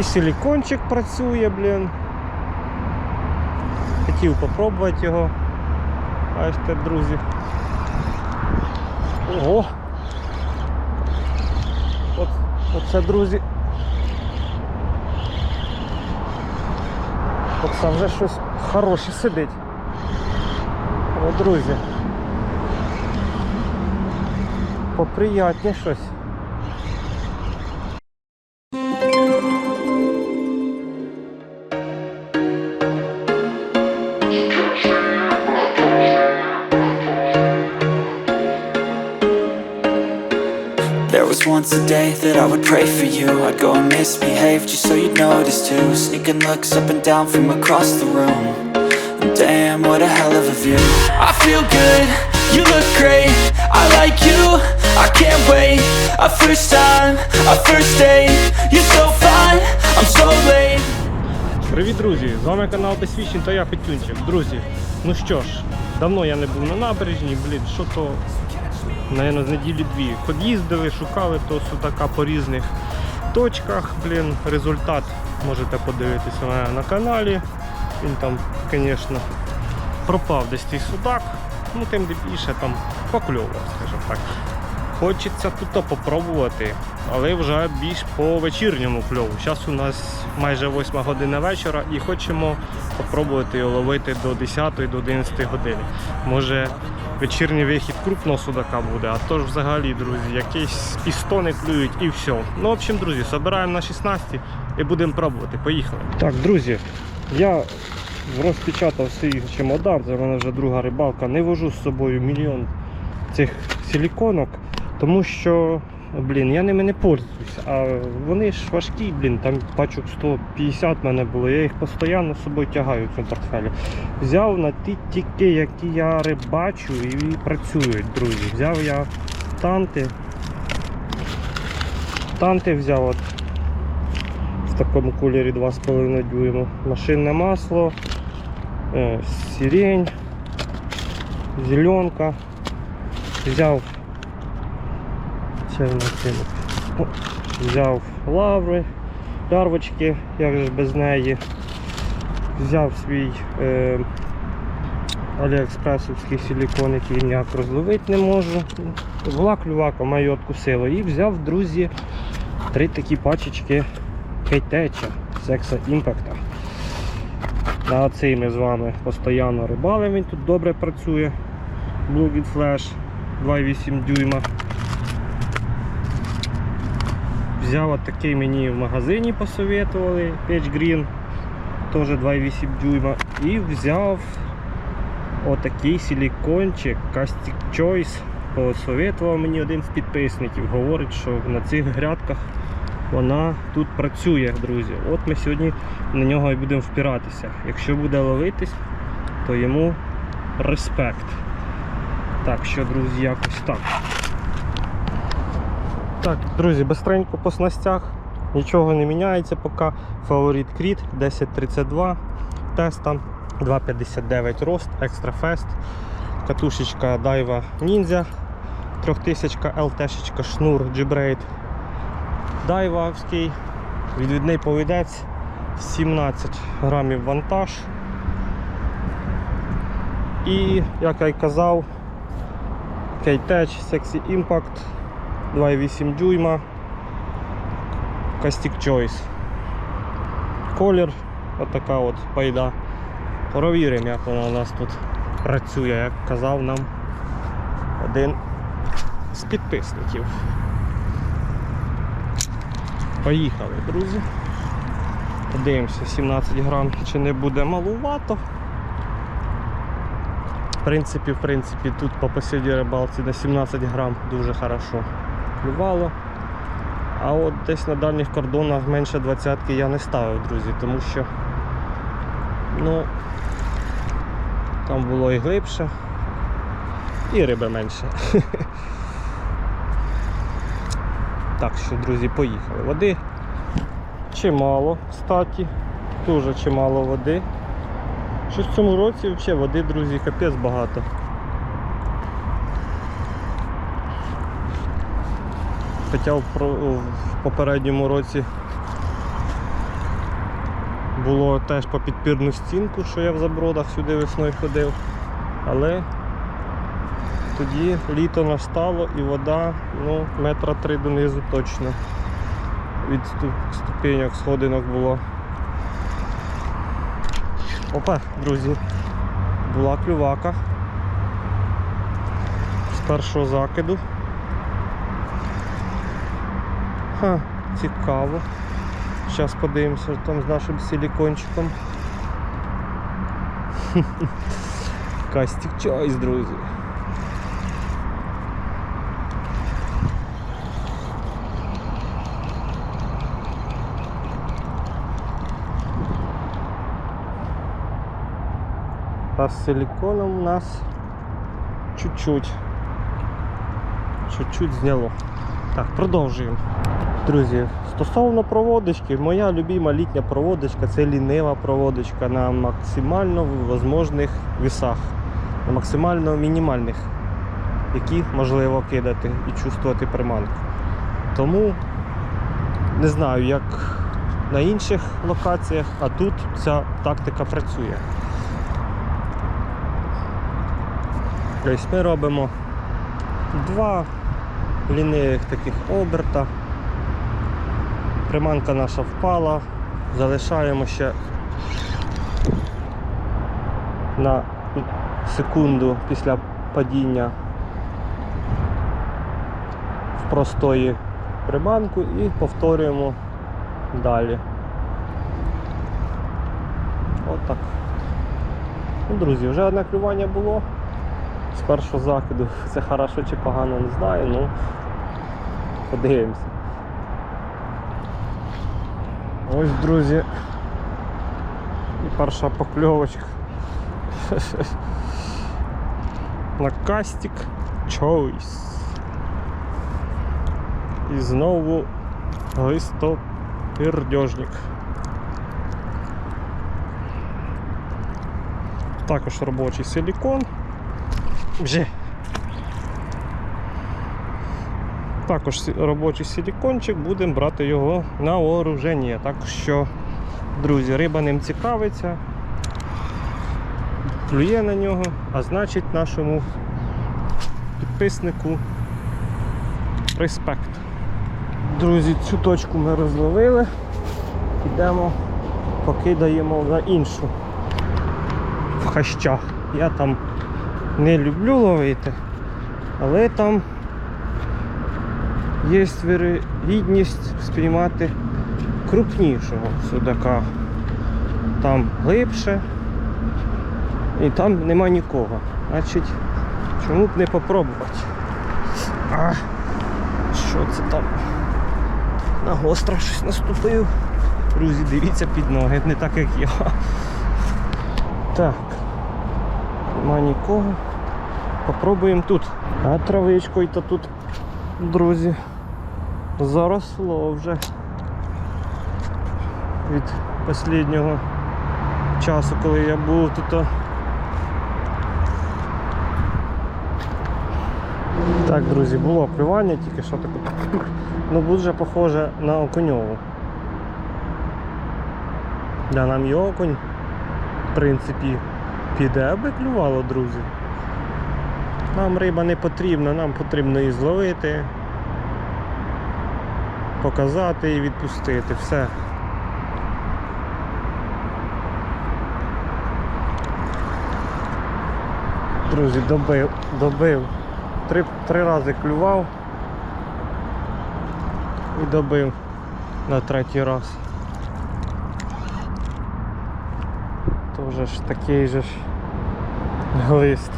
І силікончик працює, блін. Хотів попробувати його. Бачите, друзі. Ого! От, оце, друзі. Оце вже щось хороше сидить. О, друзі. Поприятні щось. Was once a day that I would pray for you I'd go and misbehave just so you'd notice too Sneaking looks up and down from across the room And Damn, what a hell of a view I feel good, you look great I like you, I can't wait A first time, a first date You're so fine, I'm so late Привіт, друзі! З вами канал Безсвідчень та я Петюнчик. Друзі, ну що ж, давно я не був на набережні, блін, що то, наверное, з неділі дві. Ход'їздили, шукали то судака по різних точках, блін. Результат можете подивитися мене на каналі. Він там, звісно, пропав десь цей судак, ну тим більше там покльовував, скажімо так. Хочеться тут попробувати, але вже більш по вечірньому кльову. Зараз у нас майже 8 година вечора і хочемо спробувати його ловити до 10-11 години. Може вечірній вихід крупного судака буде, а то ж взагалі, друзі, якісь пістони клюють і все. Ну, в общем, друзі, збираємо на 16 і будемо пробувати. Поїхали. Так, друзі, я розпечатав свій чемодан, це в мене вже друга рибалка. Не вожу з собою мільйон цих силіконок, тому що, блін, я ними не пользуюсь. А вони ж важкі, блін, там пачок 150 в мене було. Я їх постійно з собою тягаю в цьому портфелі. Взяв на ті тільки, які я рибачу і працюють, друзі. Взяв я танти. Танти взяв от в такому кольорі 2,5 дюйма. Машинне масло, е, сирень, зеленка. Взяв в о, взяв лаври, лярвочки, як же без неї. Взяв свій е, аліекспресовський силікон, який ніяк розловити не можу. Була клювака, маю откусило. І взяв, друзі, три такі пачечки кейтеча секса імпакта. На цей ми з вами постійно рибалимо, він тут добре працює. Flash 2,8 дюйма. Взяв от такий мені в магазині посоветували Page Green, теж 2,8 дюйма. І взяв отакий силікончик Castic Choice. Посоветував мені один з підписників. Говорить, що на цих грядках вона тут працює, друзі. От ми сьогодні на нього і будемо впиратися. Якщо буде ловитись, то йому респект. Так що, друзі, якось так. Так, друзі, безстренько по снастях. Нічого не міняється поки. Фаворит Кріт 1032 теста 2,59 рост, екстра фест. Катушечка Daiwa Ninja 3000 LT, шнур G-Braid Дайвавський, відвідний повідець, 17 грамів вантаж. І, як я й казав, K-Tech Sexy Impact 2,8 дюйма Castic Choice. Колір, отака от пайда. Провіримо, як вона у нас тут працює, як казав нам один з підписників. Поїхали, друзі. Подивимося, 17 грам чи не буде малувато. В принципі, в принципі, тут по посіді рибалці на 17 грам дуже хорошо клювало. А от десь на дальніх кордонах менше 20 я не ставив, друзі, тому що ну, там було і глибше, і риби менше. Так що, друзі, поїхали. Води чимало, кстати, дуже чимало води. Щось в цьому році взагалі води, друзі, капець багато. Хоча в, попередньому році було теж по підпірну стінку, що я в забродах сюди весною ходив. Але тоді літо настало і вода ну, метра три донизу точно. Від ступ- ступеньок, сходинок було. Опа, друзі, була клювака з першого закиду. Ха, цікаво. Зараз подивимося там з нашим силікончиком. Кастик чайс, друзі. А з силіконом у нас чуть-чуть. Чуть-чуть зняло. Так, продовжуємо. Друзі, стосовно проводочки, моя любима літня проводочка це лінива проводочка на максимально можливих вісах, на максимально мінімальних, які можливо кидати і чувствувати приманку. Тому не знаю, як на інших локаціях, а тут ця тактика працює. Тобто ми робимо два лінивих таких оберта. Приманка наша впала, залишаємо ще на секунду після падіння в простої приманку і повторюємо далі. Отак. Ну, друзі, вже одне клювання було. З першого закиду це хорошо чи погано, не знаю, ну подивимося. Ось, друзі. І перша покльовочка. На кастик Choice. І знову листопердьожник. Також робочий силікон. Вже. Також робочий силікончик, будемо брати його на вооруження. Так що, друзі, риба ним цікавиться, плює на нього, а значить нашому підписнику респект. Друзі, цю точку ми розловили. Йдемо, покидаємо на іншу в хащах. Я там не люблю ловити, але там є вірогідність спіймати крупнішого судака. Там глибше і там нема нікого. Значить, чому б не попробувати? А, що це там? На гостро щось наступив. Друзі, дивіться під ноги, не так як я. Так. Нема нікого. Попробуємо тут. А травичкою то тут, друзі, заросло вже від останнього часу, коли я був тут. Так, друзі, було клювання, тільки що таке. Ну, дуже похоже на окуньову. Да, нам і окунь, в принципі, піде, аби клювало, друзі. Нам риба не потрібна, нам потрібно її зловити, показати і відпустити. Все. Друзі, добив, добив. Три, три рази клював і добив на третій раз. Тоже ж такий же ж глист.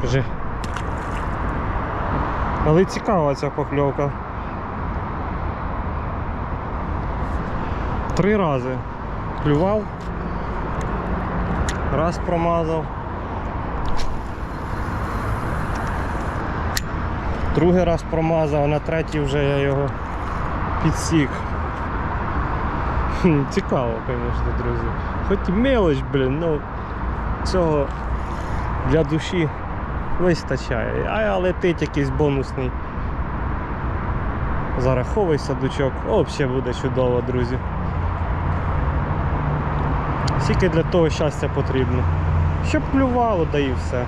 Кажи. Але цікава ця покльовка. Три рази клював, раз промазав. Другий раз промазав, а на третій вже я його підсік. Цікаво, звісно, друзі. Хоч і мелоч, блін, ну цього для душі вистачає. А летить якийсь бонусний. Зараховий садочок. Взагалі буде чудово, друзі. Скільки для того щастя потрібно. Щоб клювало, да і все.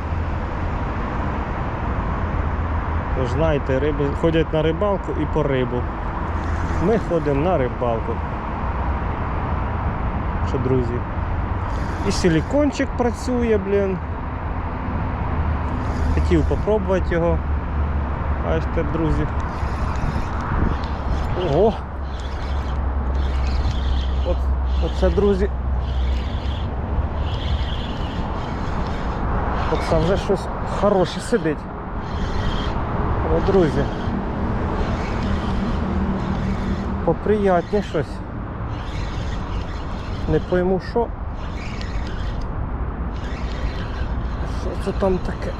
Тож знаєте, риби ходять на рибалку і по рибу. Ми ходимо на рибалку. Що, друзі? І силікончик працює, блін. Хотів попробувати його. Бачите, друзі. Ого! От, оце, друзі. Оце вже щось хороше сидить. О, друзі. Поприятні щось. Не пойму що. Що це там таке?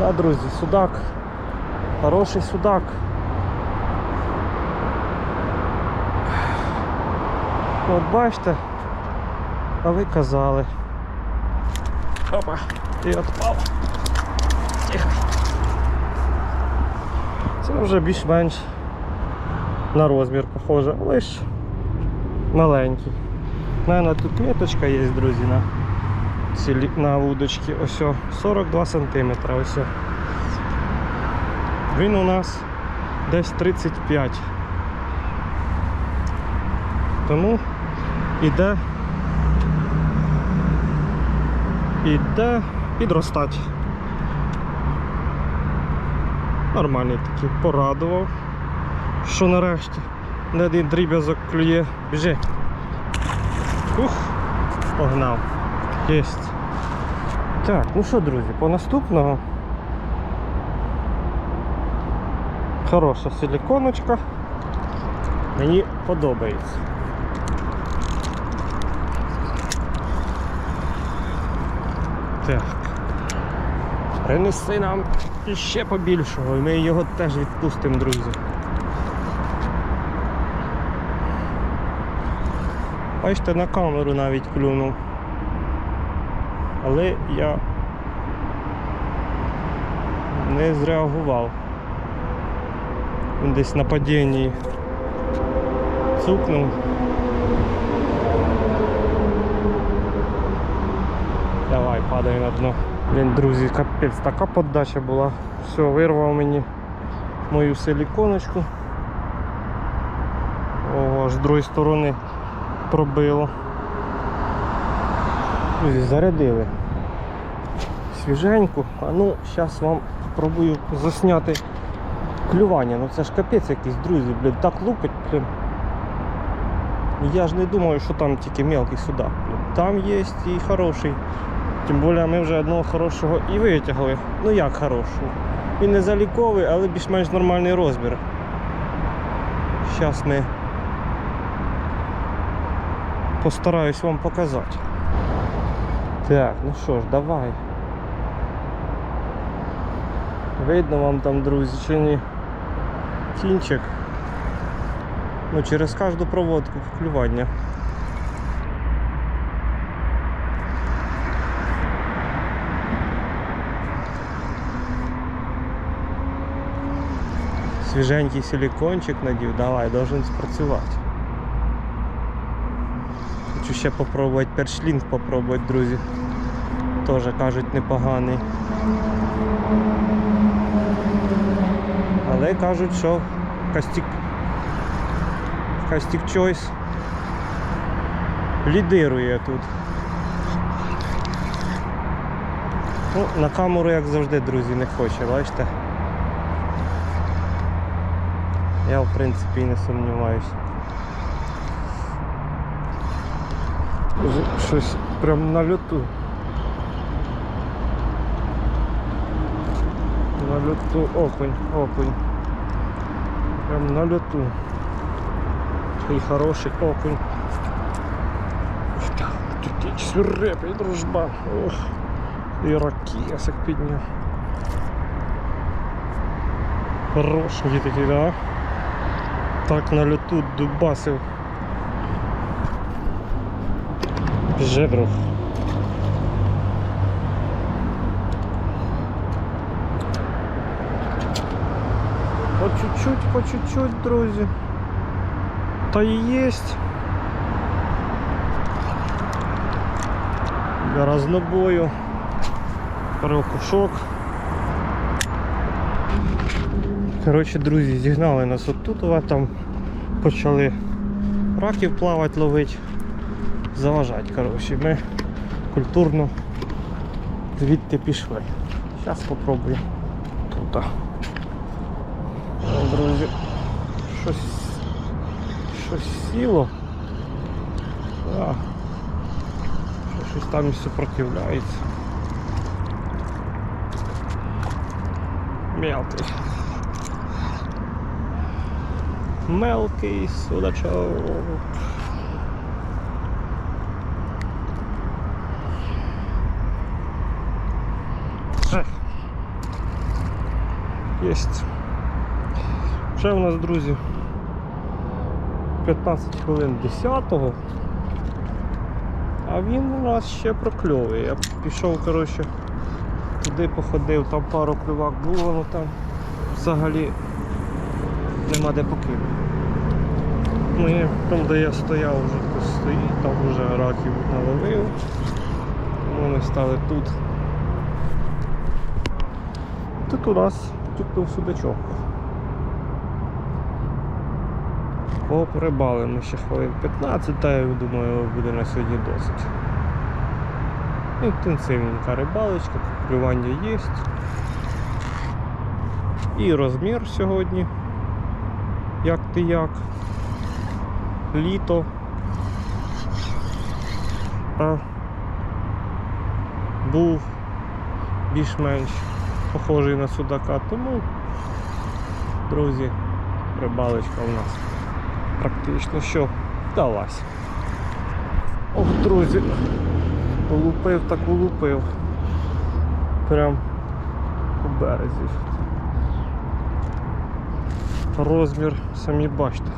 Да, друзі, судак. Хороший судак. От бачите, а ви казали. Опа, і отпав. Тихо. Це вже більш-менш на розмір похоже, лиш маленький. Наверно, тут меточка є, друзі, на, цілі, на вудочці. Ось 42 см. Ось. Він у нас десь 35. Тому іде іде підростати. Нормальний такий, порадував, що нарешті не один дріб'язок клює. Біжи. Ух, погнав. Єсть. Так, ну що, друзі, по наступного. Хороша силіконочка. Мені подобається. Так. Принеси нам іще побільшого, і ми його теж відпустимо, друзі. Бачите, на камеру навіть клюнув. Але я не зреагував. Він десь на падінні цукнув. Давай, падай на дно. Блін, друзі, капець, така подача була. Все, вирвав мені мою силіконочку. Ого, з другої сторони пробило. Друзі, зарядили. Свіженьку. А ну, зараз вам спробую засняти клювання. Ну це ж капець якийсь, друзі, блін, так лупить, блін. Я ж не думаю, що там тільки мелкий судак. Там є і хороший. Тим більше ми вже одного хорошого і витягли. Ну як хорошого? Він не заліковий, але більш-менш нормальний розмір. Зараз ми постараюсь вам показати. Так, ну що ж, давай. Видно вам там, друзі, чи ні? Кінчик. Ну, через кожну проводку клювання. Свіженький силікончик надів, давай, должен спрацювати. Хочу ще попробувати першлінг попробувати, друзі. Теж кажуть непоганий. Але кажуть, що Кастік Кастік Choice лідирує тут. Ну, на камеру, як завжди, друзі, не хоче, бачите? Я в принципі не сумніваюся. Щось прям на льоту. На льоту окунь, окунь. Прям на льоту. І хороший окунь. Ух ти, Такий свирепий дружба. Ох. І ракесик підняв. Хороший такий, да? Так на льоту дубасив. Біжи. По чуть-чуть, по чуть-чуть, друзі. Та і єсть. Для разнобою. Перекушок. Коротше, друзі, зігнали нас отут, там почали раків плавати, ловити, заважати. Коротше, ми культурно звідти пішли. Зараз спробую тут. Друзі, щось, щось сіло. А, що щось там і супротивляється. Мелкий. Мелкий судачок. Єсть. Вже у нас, друзі, 15 хвилин 10-го. А він у нас ще прокльовує. Я пішов, коротше, туди походив, там пару клювак було, ну там взагалі нема де покинути. Ну і там, де я стояв, вже хтось стоїть, там вже раків наловив. Ми стали тут. Тут у нас тюкнув судачок. Поприбали ми ще хвилин 15, та я думаю, буде на сьогодні досить. Інтенсивненька рибалочка, клювання є. І розмір сьогодні. Як ти як. Літо. А був більш-менш похожий на судака, тому, друзі, рибалочка у нас практично що вдалась. Ох, друзі, улупив так улупив. Прям у березі. Розмір самі бачите.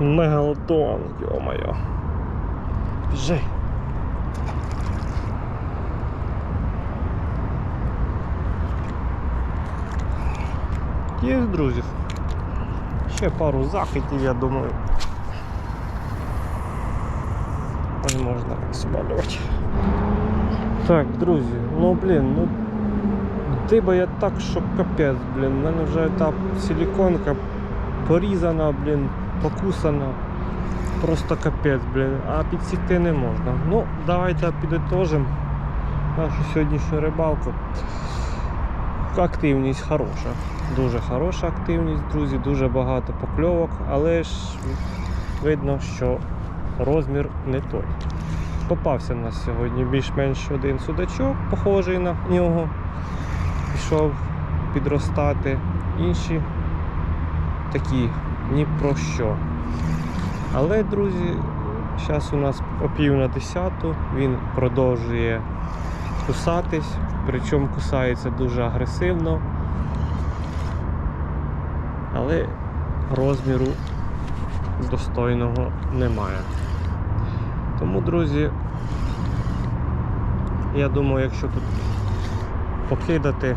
Мегалодон, йо-моє. Біжи. Є, друзі. Ще пару захитів, я думаю. Не можна смалювати. Так, друзі, ну блін, ну диба я так, що капець, блін. У мене вже та силіконка порізана, блін, покусана. Просто капець, блін. А підсікти не можна. Ну, давайте підітожимо нашу сьогоднішню рибалку. Активність хороша. Дуже хороша активність, друзі, дуже багато покльовок, але ж видно, що розмір не той. Попався в нас сьогодні більш-менш один судачок, похожий на нього. Пішов підростати. Інші такі ні про що. Але, друзі, зараз у нас о пів на десяту, він продовжує кусатись, причому кусається дуже агресивно. Але розміру достойного немає. Тому, друзі, я думаю, якщо тут покидати,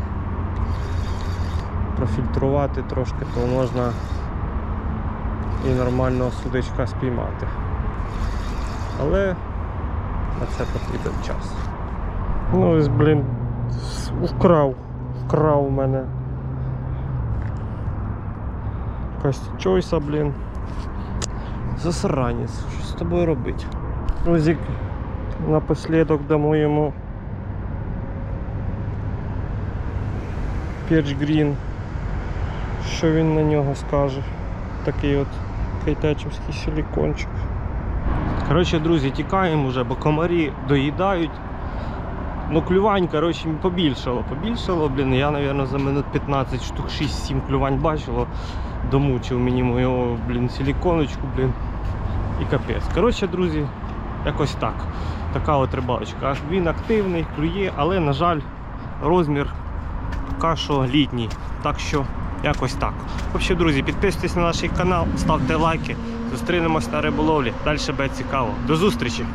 профільтрувати трошки, то можна і нормального судачка спіймати. Але на це потрібен час. Ну ось, блін, вкрав, вкрав у мене. Якась чойса, блін. Засранець. Що з тобою робити? Друзі, напослідок дамо йому Перч Грін. Що він на нього скаже? Такий от кайтечівський силікончик. Коротше, друзі, тікаємо вже, бо комарі доїдають. Ну, клювань, коротше, побільшало. Побільшало, блін. Я, мабуть, за минут 15 штук 6-7 клювань бачило. Домучив мені мою, блін, силіконочку, блін. І капець. Коротше, друзі, якось так. Така от рибалочка. Він активний, клює, але, на жаль, розмір поки що літній. Так що якось так. Взагалі, друзі, підписуйтесь на наш канал, ставте лайки, Зустрінемось на риболовлі. Далі буде цікаво. До зустрічі!